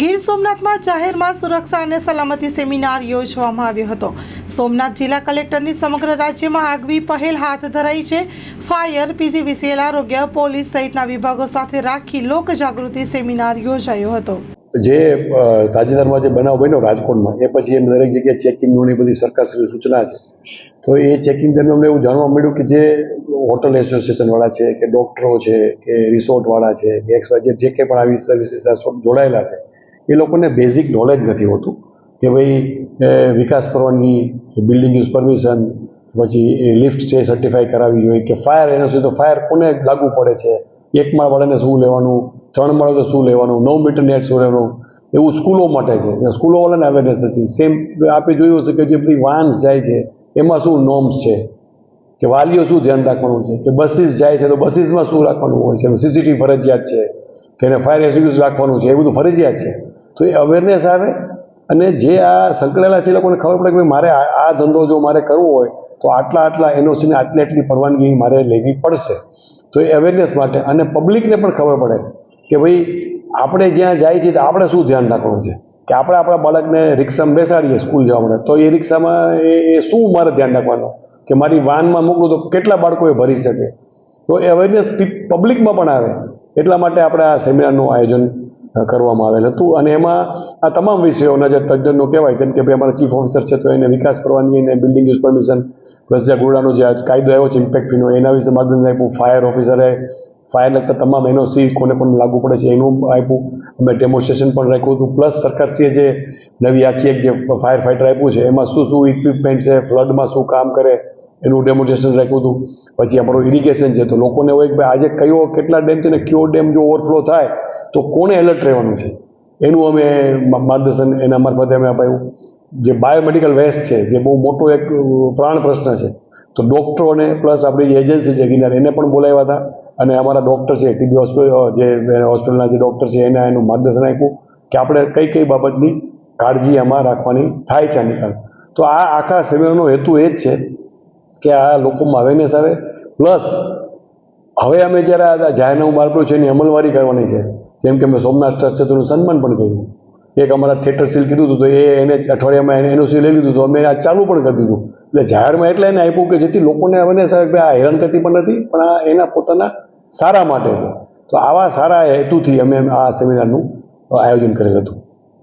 ગીર સોમનાથમાં જાહેરમાં સુરક્ષા અને સલામતી સેમિનાર યોજવામાં આવ્યો હતો. સોમનાથ જિલ્લા કલેક્ટરની સમગ્ર રાજ્યમાં આગવી પહેલ હાથ ધરાઈ છે. ફાયર, પીજીવીસીએલ, આરોગ્ય, પોલીસ સહિતના વિભાગો સાથે રાખી લોક જાગૃતિ સેમિનાર યોજાયો હતો. જે તાજેતરમાં જે બનાવ બન્યો રાજકોટમાં, એ પછી એમ દરેક જગ્યાએ ચેકિંગની બધી સરકારશ્રી સૂચના છે. તો એ ચેકિંગ દરમિયાન અમને એવું જાણવા મળ્યું કે જે હોટલ એસોસિએશનવાળા છે, કે ડૉક્ટરો છે, કે રિસોર્ટવાળા છે, કે એક્સ જે કંઈ પણ આવી સર્વિસીસ જોડાયેલા છે એ લોકોને બેઝિક નોલેજ નથી હોતું કે ભાઈ વિકાસ પરવાનગી કે બિલ્ડિંગ યુઝ પરમિશન પછી એ લિફ્ટ છે સર્ટિફાઈ કરાવવી જોઈએ, કે ફાયર એના સુધી ફાયર કોને લાગુ પડે છે? એક માળવાળાને શું લેવાનું? ત્રણ માળ તો શું લેવાનું? નવ મીટર નેટ શું લેવાનું? એવું સ્કૂલો માટે છે. સ્કૂલોવાળાને અવેરનેસ છે સેમ આપણે જોયું હશે કે જે બધી વાન્સ જાય છે, એમાં શું નોર્મ્સ છે? કે વાલીઓ શું ધ્યાન રાખવાનું છે? કે બસીસ જાય છે તો બસીસમાં શું રાખવાનું હોય છે? સીસીટીવી ફરજિયાત છે. કે એને ફાયર એક્સટિંગ્વિશ રાખવાનું છે? એ બધું ફરજિયાત છે. તો એ અવેરનેસ આવે અને જે આ સંકળાયેલા છે એ લોકોને ખબર પડે કે મારે આ ધંધો જો મારે કરવો હોય તો આટલા આટલા એનઓસીને આટલી આટલી પરવાનગી મારે લેવી પડશે. તો એ અવેરનેસ માટે અને પબ્લિકને પણ ખબર પડે કે ભાઈ આપણે જ્યાં જાય છીએ તો આપણે શું ધ્યાન રાખવાનું છે? કે આપણે આપણા બાળકને રિક્ષામાં બેસાડીએ સ્કૂલ જવા માટે, તો એ રિક્ષામાં એ શું મારે ધ્યાન રાખવાનું? કે મારી વાનમાં મોકલું તો કેટલા બાળકો એ ભરી શકે? તો અવેરનેસ પબ્લિકમાં પણ આવે. એટલા માટે આપણે આ સેમિનારનું આયોજન કરવામાં આવેલ હતું. અને એમાં આ તમામ વિષયોના જે તજજ્ઞો કહેવાય, કેમ કે ભાઈ અમારા ચીફ ઓફિસર છે, તો એને વિકાસ કરવાની અને બિલ્ડિંગ યુઝ પરમિશન પ્લસ જે ગુરડાનો જે કાયદો આવ્યો છે ઇમ્પેક્ટ ફીનો એના વિશે માર્ગદર્શન આપ્યું ફાયર ઓફિસરે ફાયર લગતા તમામ એનઓસી કોને પણ લાગુ પડે છે, એનું આપ્યું. અમે ડેમોન્સ્ટ્રેશન પણ રાખ્યું હતું. પ્લસ સરકારશ્રીએ જે નવી આખી એક જે ફાયર ફાઇટર આપ્યું છે, એમાં શું શું ઇક્વિપમેન્ટ છે ફ્લડમાં શું કામ કરે એનું ડેમોન્સ્ટ્રેશન રાખ્યું હતું. પછી આપણું ઇરિગેશન છે, તો લોકોને હોય કે ભાઈ આજે કયો, કેટલા ડેમ છે ને કયો ડેમ જો ઓવરફ્લો થાય, તો કોને એલર્ટ રહેવાનું છે? એનું અમે માર્ગદર્શન એના મારફતે અમે અપાયું જે બાયોમેડિકલ વેસ્ટ છે, જે બહુ મોટો એક પ્રાણ પ્રશ્ન છે, તો ડૉક્ટરોને પ્લસ આપણી એજન્સી છે ગિનાર એને પણ બોલાવ્યા હતા. અને અમારા ડૉક્ટર છે ટીબી હોસ્પિટલ જે હોસ્પિટલના જે ડૉક્ટર છે, એને એનું માર્ગદર્શન આપ્યું કે આપણે કઈ કઈ બાબતની કાળજી આમાં રાખવાની થાય છે આની કારણે. તો આ આખા સેમિનારનો હેતુ એ જ છે કે આ લોકોમાં અવેરનેસ આવે પ્લસ, હવે અમે જ્યારે આ જાહેરનામું બહાર છે, એની અમલવારી કરવાની છે. જેમ કે અમે સોમનાથ ટ્રસ્ટ છે સન્માન પણ કર્યું. એક અમારા થિયેટર સીલ કીધું હતું, તો એ એને અઠવાડિયામાં એને સીલ લઈ લીધું હતું. અમે આ ચાલુ પણ કરી દીધું. એટલે જાહેરમાં એટલે એને આપ્યું કે જેથી લોકોને અવેરનેસ આવે કે આ કરતી પણ નથી, પણ આ એના પોતાના સારા માટે છે. તો આવા સારા હેતુથી અમે આ સેમિનારનું આયોજન કરેલ હતું.